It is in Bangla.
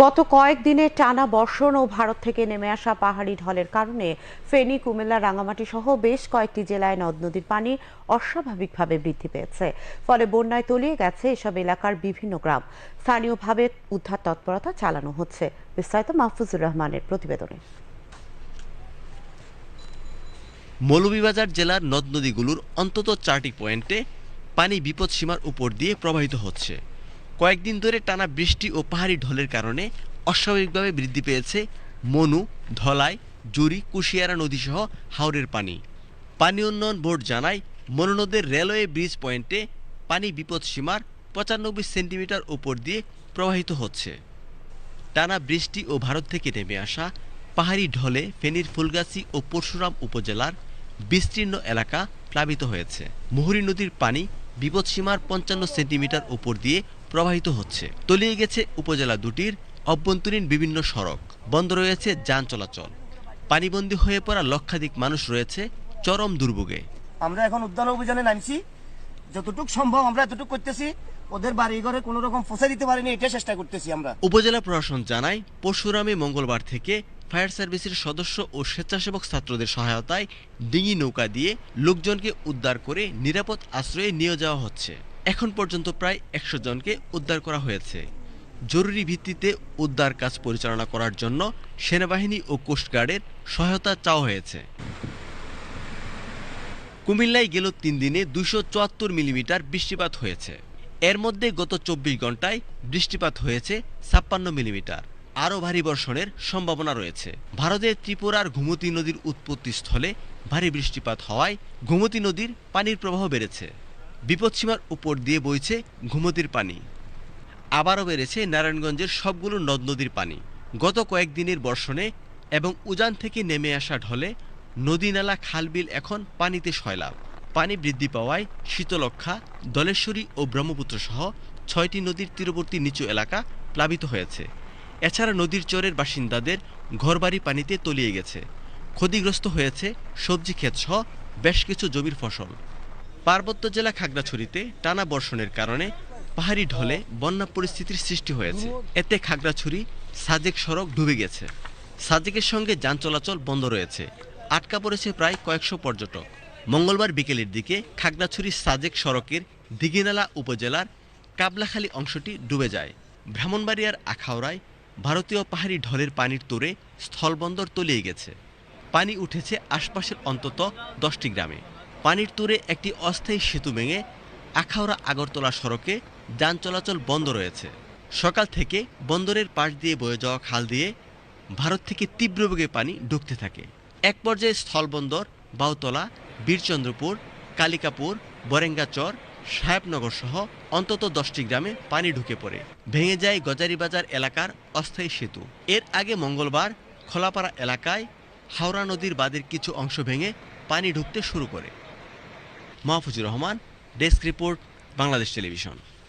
গত কয়েকদিনের টানা বর্ষণ ও ভারত থেকে নেমে আসা পাহাড়ি ঢলের কারণে ফেনী, কুমিল্লা রাঙামাটি সহ বেশ কয়েকটি জেলায় নদ নদীর পানি অস্বাভাবিকভাবে বৃদ্ধি পেয়েছে। ফলে বন্যায় তলিয়ে গেছে এসব এলাকার বিভিন্ন গ্রাম। স্থানীয়ভাবে উদ্ধার তৎপরতা চালানো হচ্ছে। বিস্তারিত মাহফুজুর রহমানের প্রতিবেদনে। মৌলভীবাজার জেলার নদ নদীগুলোর অন্তত চারটি পয়েন্টে পানি বিপদসীমার উপর দিয়ে প্রবাহিত হচ্ছে। কয়েকদিন ধরে টানা বৃষ্টি ও পাহাড়ি ঢলের কারণে অস্বাভাবিকভাবে বৃদ্ধি পেয়েছে মনু, ধলাই, জুরি, কুশিয়ারা নদীসহ হাওরের পানি। পানি উন্নয়ন বোর্ড জানায় মনু নদের রেলওয়ে ব্রিজ পয়েন্টে পানি বিপদসীমার পঁচানব্বই সেন্টিমিটার উপর দিয়ে প্রবাহিত হচ্ছে। টানা বৃষ্টি ও ভারত থেকে নেমে আসা পাহাড়ি ঢলে ফেনীর ফুলগাছি ও পরশুরাম উপজেলার বিস্তীর্ণ এলাকা প্লাবিত হয়েছে। মুহুরী নদীর পানি বিপদসীমার পঞ্চান্ন সেন্টিমিটার উপর দিয়ে প্রবাহিত হচ্ছে। তলিয়ে গেছে উপজেলা দুটির অভ্যন্তরীণ বিভিন্ন সড়ক। বন্ধ রয়েছে যান চলাচল। পানিবন্দী হয়ে পড়া লক্ষাধিক মানুষ রয়েছে চরম দুর্ভোগে। আমরা এখন উদ্যান অভিযানে নামছি। যতটুকু সম্ভব আমরা এতটুকু করতেছি। ওদের বাড়ি ঘরে কোনো রকম পৌঁছে দিতে পারিনি এটা চেষ্টা করতেছি আমরা। উপজেলা প্রশাসন জানায় পরশুরামে মঙ্গলবার থেকে ফায়ার সার্ভিসের সদস্য ও স্বেচ্ছাসেবক ছাত্রদের সহায়তায় ডিঙি নৌকা দিয়ে লোকজনকে উদ্ধার করে নিরাপদ আশ্রয়ে নিয়ে যাওয়া হচ্ছে। এখন পর্যন্ত প্রায় একশো জনকে উদ্ধার করা হয়েছে। জরুরি ভিত্তিতে উদ্ধার কাজ পরিচালনা করার জন্য সেনাবাহিনী ও কোস্টগার্ডের সহায়তা চাওয়া হয়েছে। কুমিল্লায় গেল তিন দিনে দুশো চুয়াত্তর মিলিমিটার বৃষ্টিপাত হয়েছে। এর মধ্যে গত চব্বিশ ঘন্টায় বৃষ্টিপাত হয়েছে ছাপ্পান্ন মিলিমিটার। আরও ভারী বর্ষণের সম্ভাবনা রয়েছে। ভারতের ত্রিপুরার ঘুমতি নদীর উৎপত্তি স্থলে ভারী বৃষ্টিপাত হওয়ায় ঘুমতি নদীর পানির প্রবাহ বেড়েছে। বিপদসীমার উপর দিয়ে বইছে ঘুমতির পানি। আবারও বেড়েছে নারায়ণগঞ্জের সবগুলো নদ নদীর পানি। গত কয়েকদিনের বর্ষণে এবং উজান থেকে নেমে আসা ঢলে নদী নালা খালবিল এখন পানিতে সয়লাভ পানি বৃদ্ধি পাওয়ায় শীতলক্ষা দলেশ্বরী ও ব্রহ্মপুত্র সহ ছয়টি নদীর তীরবর্তী নিচু এলাকা প্লাবিত হয়েছে। এছাড়া নদীর চরের বাসিন্দাদের ঘরবাড়ি পানিতে তলিয়ে গেছে। ক্ষতিগ্রস্ত হয়েছে সবজি ক্ষেতসহ বেশ কিছু জমির ফসল। পার্বত্য জেলা খাগড়াছড়িতে টানা বর্ষণের কারণে পাহাড়ি ঢলে বন্যা পরিস্থিতির সৃষ্টি হয়েছে। এতে খাগড়াছড়ি সাজেক সড়ক ডুবে গেছে। সাজেকের সঙ্গে যান চলাচল বন্ধ রয়েছে। আটকা পড়েছে প্রায় কয়েকশো পর্যটক। মঙ্গলবার বিকেলের দিকে খাগড়াছড়ি সাজেক সড়কের দিঘিনালা উপজেলার কাবলাখালী অংশটি ডুবে যায়। ব্রাহ্মণবাড়িয়ার আখাউড়ায় ভারতীয় পাহাড়ি ঢলের পানির তোরে স্থলবন্দর তলিয়ে গেছে। পানি উঠেছে আশপাশের অন্তত দশটি গ্রামে। পানির তোরে একটি অস্থায়ী সেতু ভেঙে আখাউড়া আগরতলা সড়কে যান চলাচল বন্ধ রয়েছে। সকাল থেকে বন্দরের পাশ দিয়ে বয়ে যাওয়া খাল দিয়ে ভারত থেকে তীব্র বেগে পানি ঢুকতে থাকে। এক পর্যায়ে স্থলবন্দর, বাউতলা, বীরচন্দ্রপুর, কালিকাপুর, বরেঙ্গাচর সাহেবনগর সহ অন্তত দশটি গ্রামে পানি ঢুকে পড়ে। ভেঙে যায় গজারিবাজার এলাকার অস্থায়ী সেতু। এর আগে মঙ্গলবার খোলাপাড়া এলাকায় হাওড়া নদীর বাঁধের কিছু অংশ ভেঙে পানি ঢুকতে শুরু করে। Mahfuzur Rahman, desk report, Bangladesh television.